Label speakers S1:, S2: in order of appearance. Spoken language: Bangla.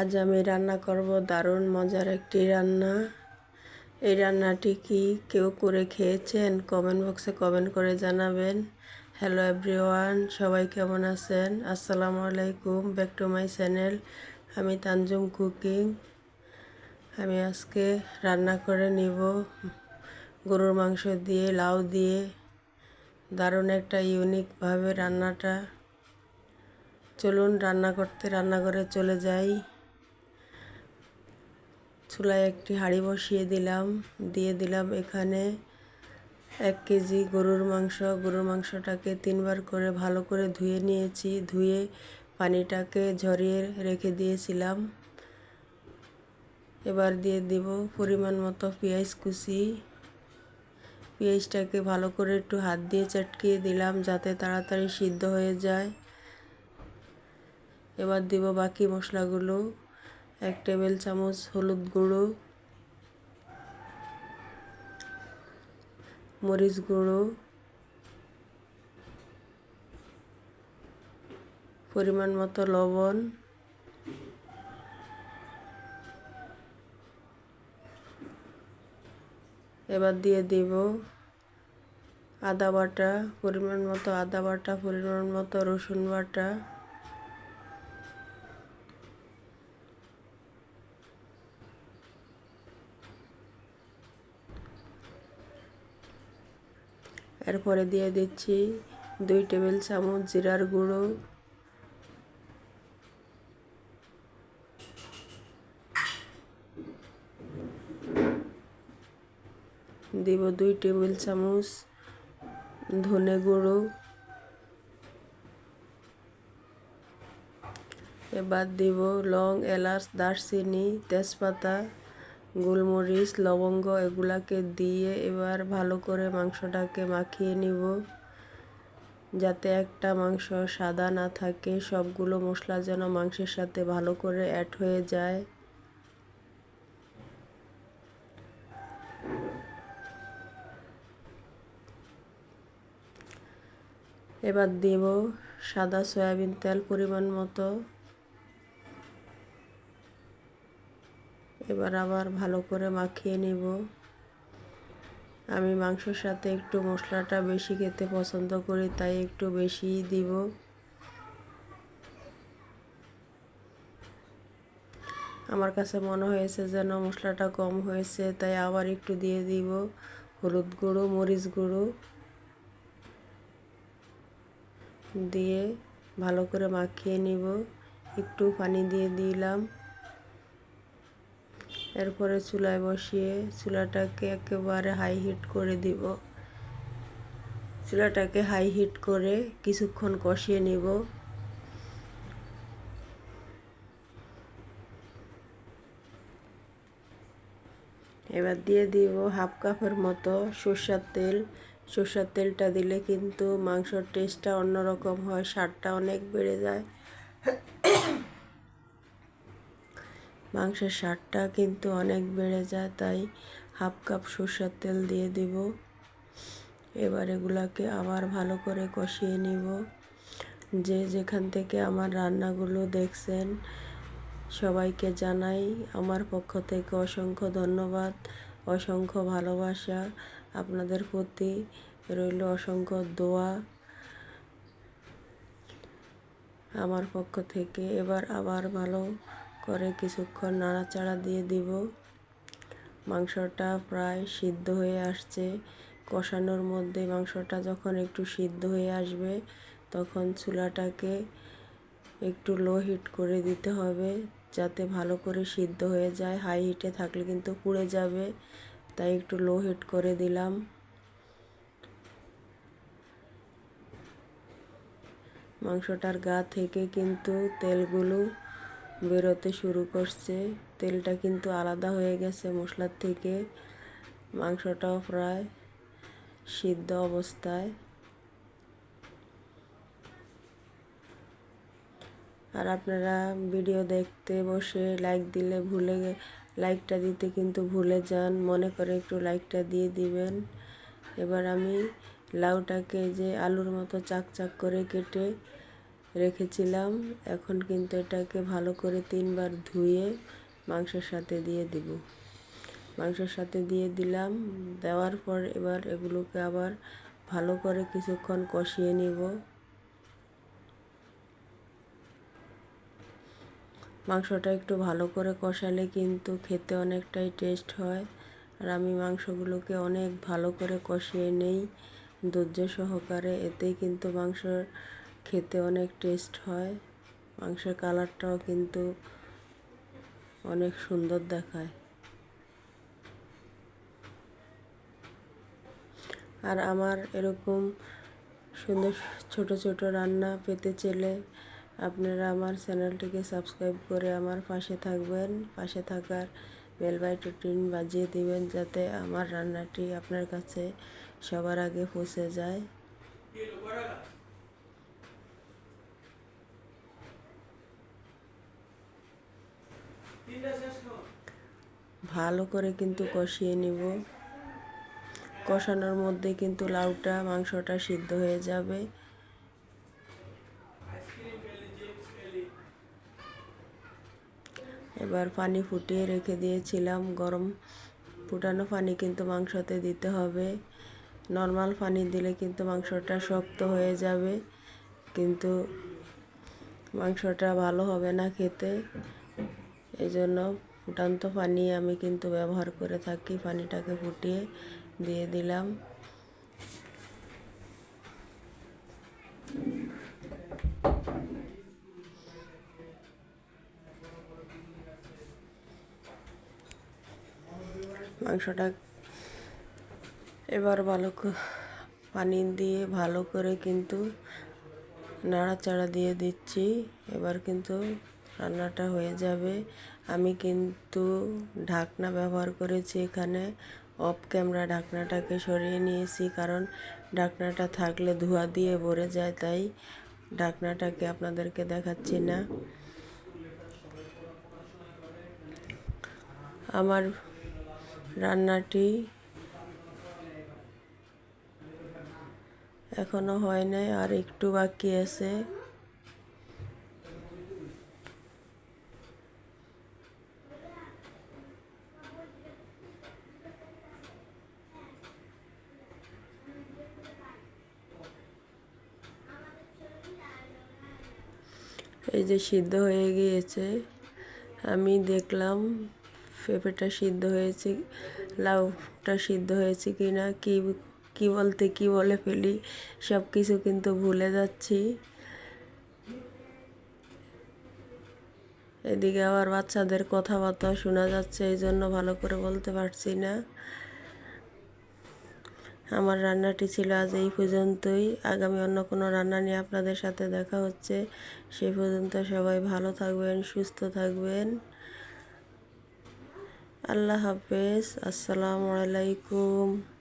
S1: আজ আমি রান্না করব দারুণ মজার একটি রান্না। এই রান্নাটি কি কেউ করে খেয়েছেন? কমেন্ট বক্সে কমেন্ট করে জানাবেন। হ্যালো এভরিওয়ান, সবাই কেমন আছেন? আসসালামু আলাইকুম, ব্যাক টু মাই চ্যানেল। আমি তানজুম কুকিং। আমি আজকে রান্না করে নিব গরুর মাংস দিয়ে, লাউ দিয়ে। দারুণ একটা ইউনিকভাবে রান্নাটা। চলুন রান্না করতে, রান্নাঘরে চলে যাই। চুলায় একটি হাঁড়ি বসিয়ে দিলাম, দিয়ে দিলাম এখানে এক কেজি গরুর মাংস। গরুর মাংসটাকে তিনবার করে ভালো করে ধুয়ে নিয়েছি, ধুয়ে পানিটাকে ঝরিয়ে রেখে দিয়েছিলাম। এবার দিয়ে দিব পরিমাণ মতো পেঁয়াজ কুচি। পেঁয়াজটাকে ভালো করে একটু হাত দিয়ে চটকিয়ে দিলাম যাতে তাড়াতাড়ি সিদ্ধ হয়ে যায়। এবার দিব বাকি মশলাগুলো। এক টেবিল চামচ হলুদ গুঁড়ো, মরিচ গুঁড়ো, পরিমাণ মতো লবণ, এবার দিয়ে দিব আদা বাটা, পরিমাণ মতো আদা বাটা, পরিমাণ মতো রসুন বাটা এরপরে দিয়ে দিচ্ছি দুই টেবিল চামচ জিরার গুঁড়ো। দিব দুই টেবিল চামচ ধনে গুঁড়ো। এবার দিব লং, এলাচ, দারচিনি, তেজপাতা। গোলমরিচ, লবঙ্গ এগুলাকে দিয়ে এবার ভালো করে মাংসটাকে মাখিয়ে নিব। যাতে একটা মাংস সাদা না থাকে, সবগুলো মশলা যেন মাংসের সাথে ভালো করে অ্যাড হয়ে যায়। এবার দিব সাদা সয়াবিন তেল পরিমাণ মতো। এবার আবার ভালো করে মাখিয়ে নিব। আমি মাংসর সাথে একটু মশলাটা বেশি খেতে পছন্দ করি, তাই একটু বেশি দিব। আমার কাছে মনে হয়েছে যেন মশলাটা কম হয়েছে, তাই আবার একটু দিয়ে দিব। হলুদ গুঁড়ো, মরিচ গুঁড়ো দিয়ে ভালো করে মাখিয়ে নিব। একটু পানি দিয়ে দিলাম। এরপরে চুলায় বসিয়ে চুলাটাকে একেবারে হাই হিট করে দিব। চুলাটাকে হাই হিট করে কিছুক্ষণ কষিয়ে নিব। এবার দিয়ে দিব হাফ কাপের মতো সর্ষার তেল। সর্ষার তেলটা দিলে কিন্তু মাংসর টেস্টটা অন্যরকম হয়, স্বাদটা অনেক বেড়ে যায়। মাংসের স্বাদটা কিন্তু অনেক বেড়ে যায়, তাই হাফ কাপ সর্ষের তেল দিয়ে দিব। এবার এগুলাকে আবার ভালো করে কষিয়ে নিব। যে যেখান থেকে আমার রান্নাগুলো দেখছেন, সবাইকে জানাই আমার পক্ষ থেকে অসংখ্য ধন্যবাদ, অসংখ্য ভালোবাসা। আপনাদের প্রতি রইল অসংখ্য দোয়া। আমার পক্ষ থেকে এবার আবার ভালো করে কিছুক্ষণ নাড়াচাড়া দিয়ে দিব। মাংসটা প্রায় সিদ্ধ হয়ে আসছে। কষানোর মধ্যে মাংসটা যখন একটু সিদ্ধ হয়ে আসবে, তখন চুলাটাকে একটু লো হিট করে দিতে হবে যাতে ভালো করে সিদ্ধ হয়ে যায়। হাই হিটে থাকলে কিন্তু পুড়ে যাবে, তাই একটু লো হিট করে দিলাম। মাংসটার গা থেকে কিন্তু তেলগুলো বেরোতে শুরু করছে। তেলটা কিন্তু আলাদা হয়ে গেছে মশলার থেকে। মাংসটাও প্রায় সিদ্ধ অবস্থায়। আর আপনারা ভিডিও দেখতে বসে লাইক দিলে ভুলে লাইকটা দিতে কিন্তু ভুলে যান। মনে করে একটু লাইকটা দিয়ে দিবেন। এবার আমি লাউটাকে যে আলুর মতো চাক চাক করে কেটে রেখেছিলাম। এখন কিন্তু এটাকে ভালো করে তিনবার ধুয়ে মাংসের সাথে দিয়ে দিব। মাংসের সাথে দিয়ে দিলাম। দেওয়ার পর এবার এগুলোকে আবার ভালো করে কিছুক্ষণ কষিয়ে নিব। মাংসটা একটু ভালো করে কষালে কিন্তু খেতে অনেকটাই টেস্ট হয়। আর আমি মাংসগুলোকে অনেক ভালো করে কষিয়ে নেই। ধৈর্য সহকারে এতেই কিন্তু মাংস খেতে অনেক টেস্ট হয়। মাংসের কালারটাও কিন্তু অনেক সুন্দর দেখায়। আর আমার এরকম সুন্দর ছোট ছোট রান্না পেতে চেলে আপনারা আমার চ্যানেলটিকে সাবস্ক্রাইব করে আমার পাশে থাকবেন। পাশে থাকার বেল বাটনটি বাজিয়ে দিবেন যাতে আমার রান্নাটি আপনার কাছে সবার আগে পৌঁছে যায়। ভালো করে কিন্তু কষিয়ে নিব। কষানোর মধ্যে কিন্তু লাউটা, মাংসটা সিদ্ধ হয়ে যাবে। এবার পানি ফুটিয়ে রেখে দিয়েছিলাম। গরম ফুটানো পানি কিন্তু মাংসতে দিতে হবে। নর্মাল পানি দিলে কিন্তু মাংসটা শক্ত হয়ে যাবে। কিন্তু মাংসটা ভালো হবে না খেতে। এই জন্য ফুটান্ত পানি আমি কিন্তু ব্যবহার করে থাকি, পানিটাকে ফুটিয়ে দিয়ে দিলাম। মাংসটা এবার ভালো পানি দিয়ে ভালো করে কিন্তু নাড়াচাড়া দিয়ে দিচ্ছি। এবার কিন্তু রান্নাটা হয়ে যাবে। আমি কিন্তু ঢাকনা ব্যবহার করেছি এখানে। অফ ক্যামেরা ঢাকনাটাকে সরিয়ে নিয়েছি কারণ ঢাকনাটা থাকলে ধোয়া দিয়ে ভরে যায়, তাই ঢাকনাটাকে আপনাদেরকে দেখাচ্ছি না। আমার রান্নাটি এখনও হয় নাই, আর একটু বাকি আছে। এই যে সিদ্ধ হয়ে গিয়েছে, আমি দেখলাম পেঁপেটা সিদ্ধ হয়েছে, লাউটা সিদ্ধ হয়েছে কি না কী কী বলতে কি বলে ফেলি সব কিছু কিন্তু ভুলে যাচ্ছি। এদিকে আবার বাচ্চাদের কথাবার্তা শোনা যাচ্ছে এই জন্য ভালো করে বলতে পারছি না। আমার রান্নাটি ছিল আজ এই পর্যন্তই। আগামী অন্য কোনো রান্না নিয়ে আপনাদের সাথে দেখা হচ্ছে। সে পর্যন্ত সবাই ভালো থাকবেন, সুস্থ থাকবেন। আল্লাহ হাফেজ। আসসালামু আলাইকুম।